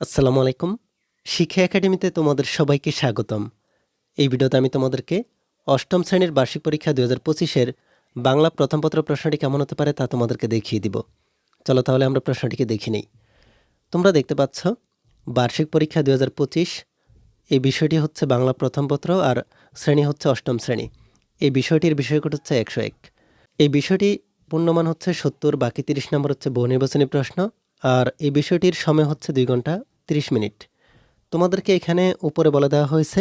আসসালামু আলাইকুম। শিক্ষা একাডেমিতে তোমাদের সবাইকে স্বাগতম। এই ভিডিওতে আমি তোমাদেরকে অষ্টম শ্রেণির বার্ষিক পরীক্ষা দু হাজার পঁচিশের বাংলা প্রথম পত্র প্রশ্নটি কেমন হতে পারে তা তোমাদেরকে দেখিয়ে দিব। চলো তাহলে আমরা প্রশ্নটিকে দেখে নিই। তোমরা দেখতে পাচ্ছ, বার্ষিক পরীক্ষা দু হাজার পঁচিশ, এই বিষয়টি হচ্ছে বাংলা প্রথম পত্র আর শ্রেণি হচ্ছে অষ্টম শ্রেণি। এই বিষয়টির বিষয়কট হচ্ছে একশো এক। এই বিষয়টি পূর্ণমান হচ্ছে সত্তর, বাকি তিরিশ নম্বর হচ্ছে বহু নির্বাচনী প্রশ্ন। আর এই বিষয়টির সময় হচ্ছে দুই ঘণ্টা তিরিশ মিনিট। তোমাদেরকে এখানে উপরে বলে দেওয়া হয়েছে,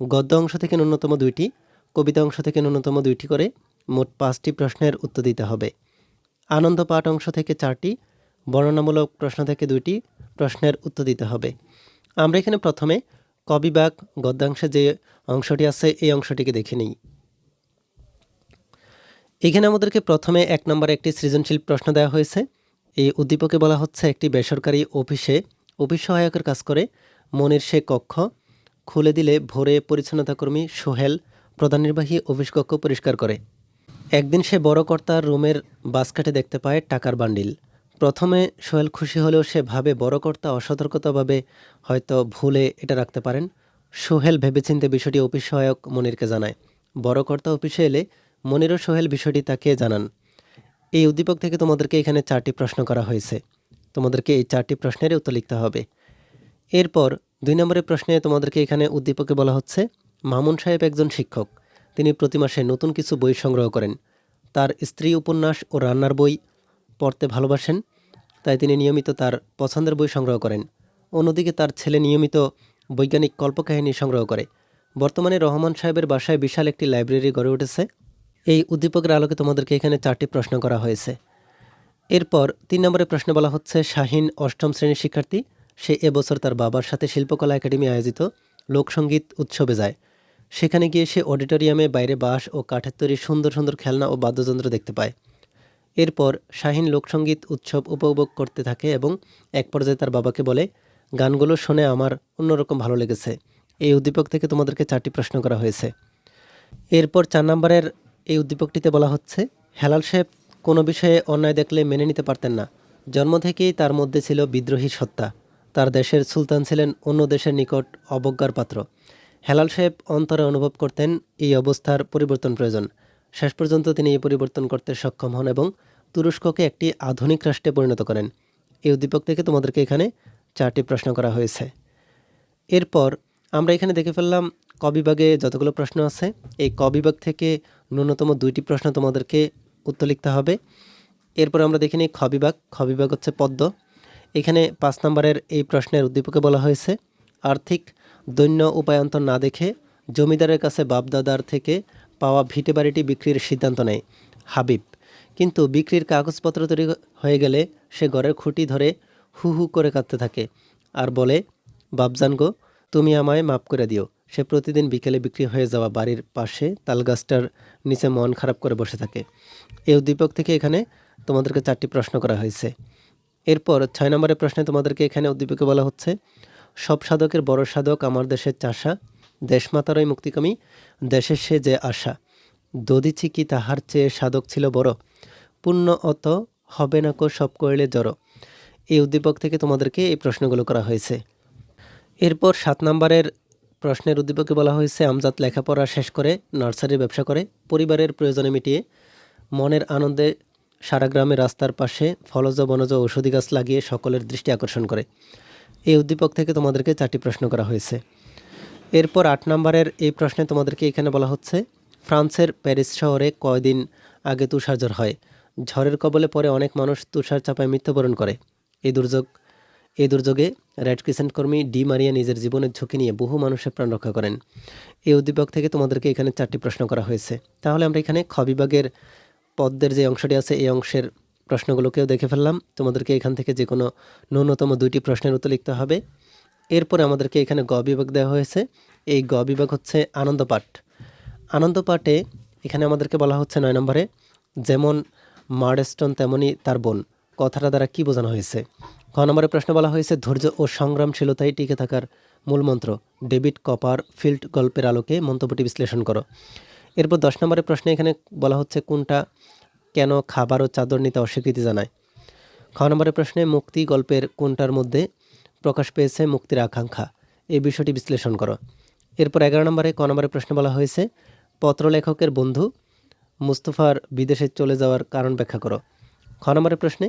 গদ্য অংশ থেকে ন্যূনতম দুইটি, কবিতা অংশ থেকে ন্যূনতম দুইটি করে মোট পাঁচটি প্রশ্নের উত্তর দিতে হবে। আনন্দ পাঠ অংশ থেকে চারটি, বর্ণনামূলক প্রশ্ন থেকে দুইটি প্রশ্নের উত্তর দিতে হবে। আমরা এখানে প্রথমে কবিবাগ গদ্যাংশে যে অংশটি আছে, এই অংশটিকে দেখে নিই। এখানে আমাদেরকে প্রথমে এক নম্বরে একটি সৃজনশীল প্রশ্ন দেওয়া হয়েছে এই উদ্দীপকে বলা হচ্ছে একটি বেসরকারি অফিসে অফিস সহায়কের কাজ করে মনির সে কক্ষ, খুলে দিলে ভোরে পরিচ্ছন্নতাকর্মী সোহেল, প্রধান নির্বাহী অফিস কক্ষ পরিষ্কার করে। একদিন সে বড় কর্তার রুমের বাসকাটে দেখতে পায় টাকার বান্ডিল। প্রথমে সোহেল খুশি হলেও সে ভাবে বড় কর্তা অসতর্কতাভাবে হয়তো ভুলে এটা রাখতে পারেন। সোহেল ভেবেচিন্তে বিষয়টি অফিস সহায়ক মনিরকে জানায়। বড় কর্তা অফিসে এলে মনির ও সোহেল বিষয়টি তাকে জানান। এই উদ্দীপক থেকে তোমাদেরকে এখানে চারটি প্রশ্ন করা হয়েছে। তোমাদেরকে এই চারটি প্রশ্নের উত্তর লিখতে হবে। এরপর দুই নম্বরের প্রশ্নে তোমাদেরকে এখানে উদ্দীপকে বলা হচ্ছে, মামুন সাহেব একজন শিক্ষক। তিনি প্রতি মাসে নতুন কিছু বই সংগ্রহ করেন। তার স্ত্রী উপন্যাস ও রান্নার বই পড়তে ভালোবাসেন, তাই তিনি নিয়মিত তার পছন্দের বই সংগ্রহ করেন। অন্যদিকে তার ছেলে নিয়মিত বৈজ্ঞানিক কল্পকাহিনী সংগ্রহ করে। বর্তমানে রহমান সাহেবের বাসায় বিশাল একটি লাইব্রেরি গড়ে উঠেছে। এই উদ্দীপকের আলোকে তোমাদেরকে এখানে চারটি প্রশ্ন করা হয়েছে। এরপর তিন নম্বরের প্রশ্ন বলা হচ্ছে, শাহিন অষ্টম শ্রেণির শিক্ষার্থী, সে এবছর তার বাবার সাথে শিল্পকলা একাডেমি আয়োজিত লোকসঙ্গীত উৎসবে যায়। সেখানে গিয়ে সে অডিটোরিয়ামে বাইরে বাঁশ ও কাঠের তৈরি সুন্দর সুন্দর খেলনা ও বাদ্যযন্ত্র দেখতে পায়। এরপর শাহিন লোকসঙ্গীত উৎসব উপভোগ করতে থাকে এবং এক পর্যায়ে তার বাবাকে বলে, গানগুলো শুনে আমার অন্যরকম ভালো লেগেছে। এই উদ্দীপক থেকে তোমাদেরকে চারটি প্রশ্ন করা হয়েছে। এরপর চার নম্বরের এই উদ্দীপকটিতে বলা হচ্ছে, হেলাল সাহেব কোনো বিষয়ে অন্যায় দেখলে মেনে নিতে পারতেন না। জন্ম থেকেই তার মধ্যে ছিল বিদ্রোহী সত্তা। তার দেশের সুলতান ছিলেন অন্য দেশের নিকট অবজ্ঞার পাত্র। হেলাল সাহেব অন্তরে অনুভব করতেন এই অবস্থার পরিবর্তন প্রয়োজন। শেষ পর্যন্ত তিনি এই পরিবর্তন করতে সক্ষম হন এবং তুরস্ককে একটি আধুনিক রাষ্ট্রে পরিণত করেন। এই উদ্দীপক থেকে তোমাদেরকে এখানে চারটি প্রশ্ন করা হয়েছে। এরপর আমরা এখানে দেখে ফেললাম ক বিভাগে যতগুলো প্রশ্ন আছে। এই ক বিভাগ থেকে ন্যূনতম দুইটি প্রশ্ন তোমাদেরকে উত্তর লিখতে হবে। এরপর আমরা দেখে নিই খ বিভাগ। খ বিভাগ হচ্ছে পদ্ম এখানে পাঁচ নম্বরের এই প্রশ্নের উদ্দীপকে বলা হয়েছে, আর্থিক দৈন্য উপায়ন্তর না দেখে জমিদারের কাছে বাপদাদার থেকে পাওয়া ভিটে বাড়িটি বিক্রির সিদ্ধান্ত নেয় হাবিব। কিন্তু বিক্রির কাগজপত্র তৈরি হয়ে গেলে সে ঘরের খুঁটি ধরে হু হু করে কাঁদতে থাকে আর বলে, বাপজান গো, তুমি আমায় মাফ করে দিও। সে প্রতিদিন বিকেলে বিক্রি হয়ে যাওয়া বাড়ির পাশে তালগাছটার নিচে মন খারাপ করে বসে থাকে। এই উদ্দীপক থেকে এখানে তোমাদেরকে চারটি প্রশ্ন করা হয়েছে। এরপর ছয় নম্বরের প্রশ্নে তোমাদেরকে এখানে উদ্দীপকে বলা হচ্ছে, সব সাধকের বড় সাধক আমার দেশের চাষা, দেশমাতারই মুক্তিকামী, দেশের সে যে আশা। দদিছি কি তাহার চেয়ে সাধক ছিল বড়? পূর্ণ অত হবে না কো সব করিলে জড়। এই উদ্দীপক থেকে তোমাদেরকে এই প্রশ্নগুলো করা হয়েছে। এরপর সাত নম্বরের প্রশ্নের উদ্দীপকে বলা হয়েছে, আমজাদ লেখাপড়া শেষ করে নার্সারির ব্যবসা করে, পরিবারের প্রয়োজনে মিটিয়ে মনের আনন্দে সারা গ্রামে রাস্তার পাশে ফলজ বনজ ঔষধি গাছ লাগিয়ে সকলের দৃষ্টি আকর্ষণ করে। এই উদ্দীপক থেকে তোমাদেরকে চারটি প্রশ্ন করা হয়েছে। এরপর আট নম্বরের এই প্রশ্নে তোমাদেরকে এখানে বলা হচ্ছে, ফ্রান্সের প্যারিস শহরে কয়দিন আগে তুষারঝড় হয়? ঝড়ের কবলে পরে অনেক মানুষ তুষার চাপায় মৃত্যুবরণ করে। এই দুর্যোগ এই দুর্যোগে রেড ক্রিসেন্ট কর্মী ডি মারিয়া নিজের জীবনের ঝুঁকি নিয়ে বহু মানুষের প্রাণ রক্ষা করেন। এই উদ্দীপক থেকে তোমাদেরকে এখানে চারটি প্রশ্ন করা হয়েছে। তাহলে আমরা এখানে খ বিভাগের পদ্মের যে অংশটি আছে, এই অংশের প্রশ্নগুলোকেও দেখে ফেললাম। তোমাদেরকে এখান থেকে যে কোনো ন্যূনতম দুইটি প্রশ্নের উত্তর লিখতে হবে। এরপরে আমাদেরকে এখানে গ বিভাগ দেওয়া হয়েছে। এই গ বিভাগ হচ্ছে আনন্দপাঠ আনন্দপাঠে এখানে আমাদেরকে বলা হচ্ছে নয় নম্বরে, যেমন মার্ডস্টোন তেমনই তার বোন। কথাটা দ্বারা কি বোঝানো হয়েছে? খ নম্বরে প্রশ্ন বলা হয়েছে, ধৈর্য ও সংগ্রামশীলতায় টিকে থাকার মূলমন্ত্র ডেভিড কপার ফিল্ড গল্পের আলোকে মন্তব্যটি বিশ্লেষণ করো। এরপর দশ নম্বরের প্রশ্নে এখানে বলা হচ্ছে, কোনটা কেন খাবার ও চাদর নিতে অস্বীকৃতি জানায়? খ নম্বরের প্রশ্নে মুক্তি গল্পের কোনটার মধ্যে প্রকাশ পেয়েছে মুক্তির আকাঙ্ক্ষা? এই বিষয়টি বিশ্লেষণ করো। এরপর এগারো নম্বরে, ক নম্বরের প্রশ্ন বলা হয়েছে, পত্রলেখকের বন্ধু মুস্তফার বিদেশে চলে যাওয়ার কারণ ব্যাখ্যা করো। খ নম্বরের প্রশ্নে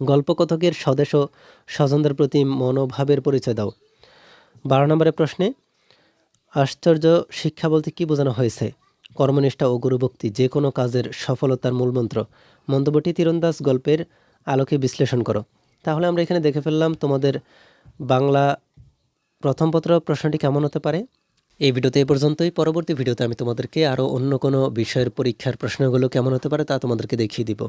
গল্পকথকের স্বদেশ ও স্বজনদের প্রতি মনোভাবের পরিচয় দাও। বারো নম্বরের প্রশ্নে, আশ্চর্য শিক্ষা বলতে কী বোঝানো হয়েছে? কর্মনিষ্ঠা ও গুরুভক্তি যে কোনো কাজের সফলতার মূলমন্ত্র। মন্তব্যটি তীরন্দাজ গল্পের আলোকে বিশ্লেষণ করো। তাহলে আমরা এখানে দেখে ফেললাম তোমাদের বাংলা প্রথম পত্র প্রশ্নটি কেমন হতে পারে? এই ভিডিওতে এ পর্যন্তই। পরবর্তী ভিডিওতে আমি তোমাদেরকে আরও অন্য কোনো বিষয়ের পরীক্ষার প্রশ্নগুলো কেমন হতে পারে তা তোমাদেরকে দেখিয়ে দিব।